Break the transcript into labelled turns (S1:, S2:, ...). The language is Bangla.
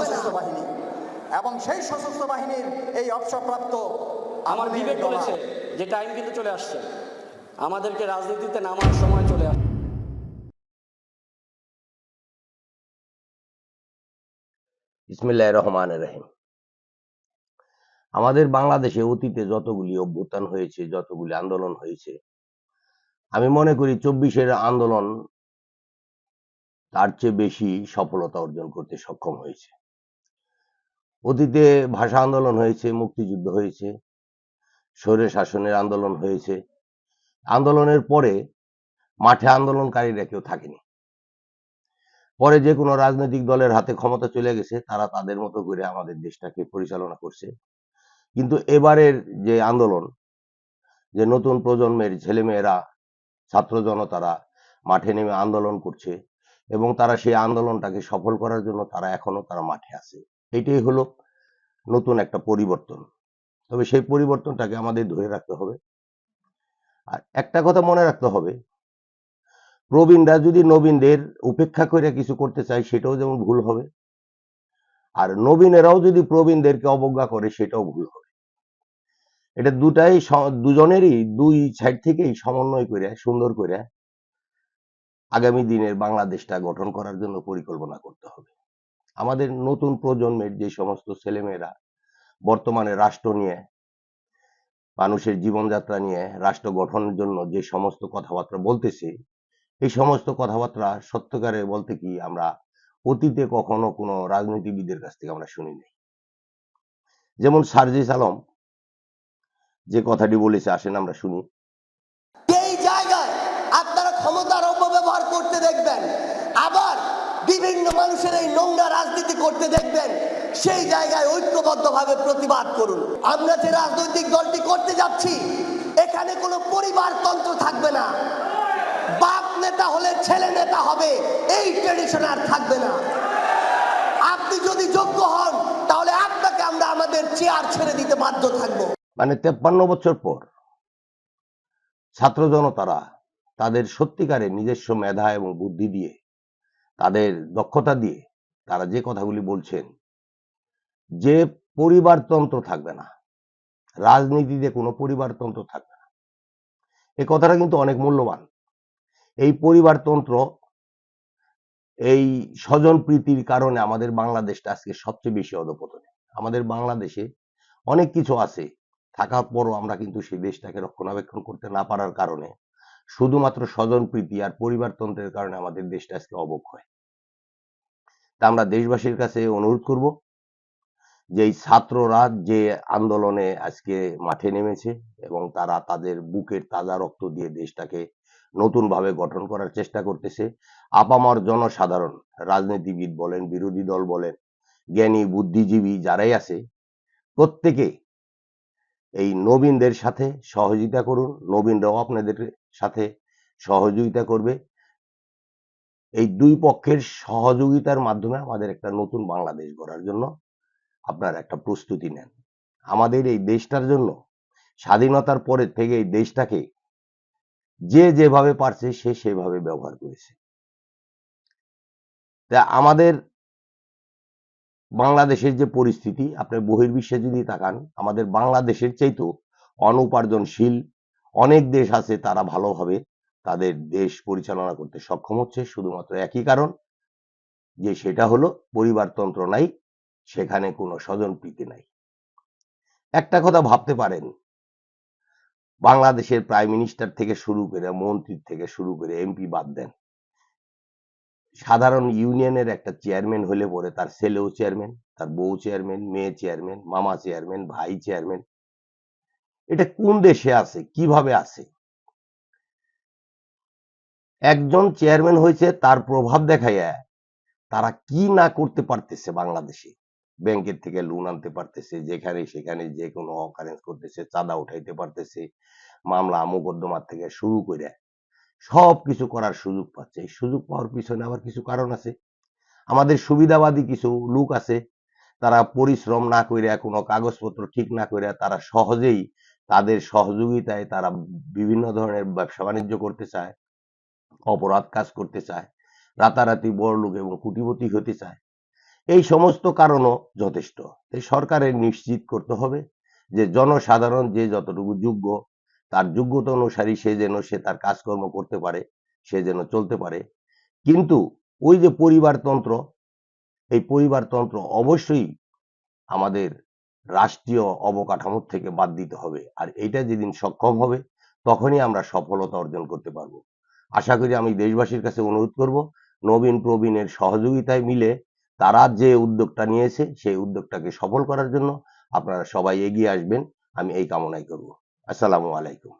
S1: সশস্ত্র বাহিনী। এবং সেই সশস্ত্র বাহিনীর এই অবসরপ্রাপ্ত
S2: আমার বিবেক বলেছে যে টাইম কিন্তু চলে আসছে। আমাদেরকে রাজনীতিতে নামার সময় চলে আসছে
S3: ইসমিল্লাহ রহমান রহিম। আমাদের বাংলাদেশে অতীতে যতগুলি অভ্যুত্থান হয়েছে যতগুলি আন্দোলন হয়েছে আমি মনে করি চব্বিশের আন্দোলন তার চেয়ে বেশি সফলতা অর্জন করতে সক্ষম হয়েছে। অতীতে ভাষা আন্দোলন হয়েছে, মুক্তিযুদ্ধ হয়েছে, স্বৈর শাসনের আন্দোলন হয়েছে। আন্দোলনের পরে মাঠে আন্দোলনকারীরা কেউ থাকেনি। পরে যে কোনো রাজনৈতিক দলের হাতে ক্ষমতা চলে গেছে, তারা তাদের মতো করে আমাদের দেশটাকে পরিচালনা করছে। কিন্তু এবারের যে আন্দোলন, যে নতুন প্রজন্মের ছেলেমেয়েরা, ছাত্র জনতারা মাঠে নেমে আন্দোলন করছে এবং তারা সেই আন্দোলনটাকে সফল করার জন্য তারা এখনও তারা মাঠে আছে। এটাই হলো নতুন একটা পরিবর্তন। তবে সেই পরিবর্তনটাকে আমাদের ধরে রাখতে হবে। আর একটা কথা মনে রাখতে হবে, প্রবীণরা যদি নবীনদের উপেক্ষা করে কিছু করতে চায়, সেটাও যেমন ভুল হবে। আর নবীনেরাও যদি প্রবীণদেরকে অবজ্ঞা করে, সেটাও ভুল হবে। এটা দুটাই দুজনেরই দুই সাইড থেকেই সমন্বয় করে, সুন্দর করে আগামী দিনের বাংলাদেশটা গঠন করার জন্য পরিকল্পনা করতে হবে। আমাদের নতুন প্রজন্মের যে সমস্ত ছেলেমেয়েরা বর্তমানে রাষ্ট্র নিয়ে, মানুষের জীবনযাত্রা নিয়ে, রাষ্ট্র গঠনের জন্য যে সমস্ত কথাবার্তা বলতেছে, এই সমস্ত কথাবার্তা সত্যকারে বলতে কি আমরা অতীতে কখনো কোনো রাজনীতিবিদের কাছ থেকে আমরা শুনি নাই। যেমন সার্জিস আলম, যে কথাটি বলেছে, আসেন আমরা শুনি।
S4: এই জায়গায় আপনারা ক্ষমতার অপব্যবহার করতে দেখবেন। আবার বিভিন্ন মানুষের এই নোংরা রাজনীতি করতে দেখবেন, সেই জায়গায় ঐক্যবদ্ধভাবে প্রতিবাদ করুন। আমরা যে রাজনৈতিক দলটি করতে যাচ্ছি, এখানে কোনো পরিবারতন্ত্র থাকবে না। বাপ নেতা হলে ছেলে নেতা হবে, এই ট্রেডিশন আর থাকবে না। আপনি যদি যোগ্য হন, তাহলে আপনাকে আমরা আমাদের চেয়ার ছেড়ে দিতে বাধ্য থাকব।
S3: মানে তেপ্পান্ন বছর পর, ছাত্র জনতারা তাদের সত্যিকারে নিজস্ব মেধা এবং বুদ্ধি দিয়ে তাদের দক্ষতা দিয়ে তারা যে কথাগুলি বলছেন, যে পরিবারতন্ত্র থাকবে না, রাজনীতিতে কোনো পরিবারতন্ত্র থাকবে না। এই কথাটা কিন্তু অনেক মূল্যবান। এই পরিবারতন্ত্র এই স্বজন প্রীতির কারণে আমাদের বাংলাদেশটা আজকে সবচেয়ে বেশি অধপতনে। আমাদের বাংলাদেশে অনেক কিছু আছে, থাকার পরও আমরা কিন্তু সেই দেশটাকে রক্ষণাবেক্ষণ করতে না পারার কারণে, শুধুমাত্র স্বজন প্রীতি আর পরিবারতন্ত্রের কারণে আমাদের দেশটা আজকে অবক্ষয়। তা আমরা দেশবাসীর কাছে অনুরোধ করব যে এই ছাত্ররা যে আন্দোলনে আজকে মাঠে নেমেছে এবং তারা তাদের বুকের তাজা রক্ত দিয়ে দেশটাকে নতুনভাবে গঠন করার চেষ্টা করতেছে, আপামর জনসাধারণ, রাজনীতিবিদ বলেন, বিরোধী দল বলেন, জ্ঞানী, বুদ্ধিজীবী যারাই আছে, প্রত্যেকে এই নবীনদের সাথে সহযোগিতা করুন, নবীনরাও আপনাদের সাথে সহযোগিতা করবে। এই দুই পক্ষের সহযোগিতার মাধ্যমে আমাদের একটা নতুন বাংলাদেশ গড়ার জন্য আপনার একটা প্রস্তুতি নেন। আমাদের এই দেশটার জন্য, স্বাধীনতার পরে থেকে এই দেশটাকে যে যেভাবে পারছে, সে সেভাবে ব্যবহার করেছে। তা আমাদের বাংলাদেশের যে পরিস্থিতি, আপনি বহির্বিশ্বে যদি তাকান, আমাদের বাংলাদেশের চাইতেও অনুপার্জনশীল অনেক দেশ আছে, তারা ভালোভাবে তাদের দেশ পরিচালনা করতে সক্ষম হচ্ছে। শুধুমাত্র একই কারণ যে সেটা হলো পরিবারতন্ত্র নাই, সেখানে কোনো স্বজন প্রীতি নাই। একটা কথা ভাবতে পারেন, বাংলাদেশের প্রাইম মিনিস্টার থেকে শুরু করে মন্ত্রী থেকে শুরু করে এমপি বাদ দেন। সাধারণ ইউনিয়নের একটা চেয়ারম্যান হলে পরে তার ছেলেও চেয়ারম্যান তার বউ চেয়ারম্যান মেয়ে চেয়ারম্যান মামা চেয়ারম্যান ভাই চেয়ারম্যান এটা কোন দেশে আছে, কীভাবে আছে? একজন চেয়ারম্যান হয়েছে, তার প্রভাব দেখাইয়া তারা কি না করতে পারতেছে বাংলাদেশে? ব্যাংকের থেকে লোন আনতে পারতেছে, যেখানে সেখানে যে কোনো অকারেন্স করতেছে, চাঁদা উঠাইতে পারতেছে, মামলা মোকদ্দমার থেকে শুরু করে সব কিছু করার সুযোগ পাচ্ছে। এই সুযোগ পাওয়ার পিছনে আবার কিছু কারণ আছে। আমাদের সুবিধাবাদী কিছু লোক আছে, তারা পরিশ্রম না করে কোনো কাগজপত্র ঠিক না করে তারা সহজেই তাদের সহযোগিতায় তারা বিভিন্ন ধরনের ব্যবসা বাণিজ্য করতে চায়। অপরাধ কাজ করতে চায়, রাতারাতি বড় লোক এবং কুটিপতি হতে চায়। এই সমস্ত কারণও যথেষ্ট। এই সরকারের নিশ্চিত করতে হবে যে জনসাধারণ যে যতটুকু যোগ্য, তার যোগ্যতা অনুসারী সে যেন সে তার কাজকর্ম করতে পারে, সে যেন চলতে পারে। কিন্তু ওই যে পরিবারতন্ত্র এই পরিবারতন্ত্র অবশ্যই আমাদের রাষ্ট্রীয় অবকাঠামোর থেকে বাদ দিতে হবে। আর এটা যেদিন সক্ষম হবে, তখনই আমরা সফলতা অর্জন করতে পারব। আশা করি আমি দেশবাসীর কাছে অনুরোধ করব, নবীন প্রবীণের সহযোগিতায় মিলে তারা যে উদ্যোগটা নিয়েছে, সেই উদ্যোগটাকে সফল করার জন্য আপনারা সবাই এগিয়ে আসবেন, আমি এই কামনাই করব। আসসালামু আলাইকুম।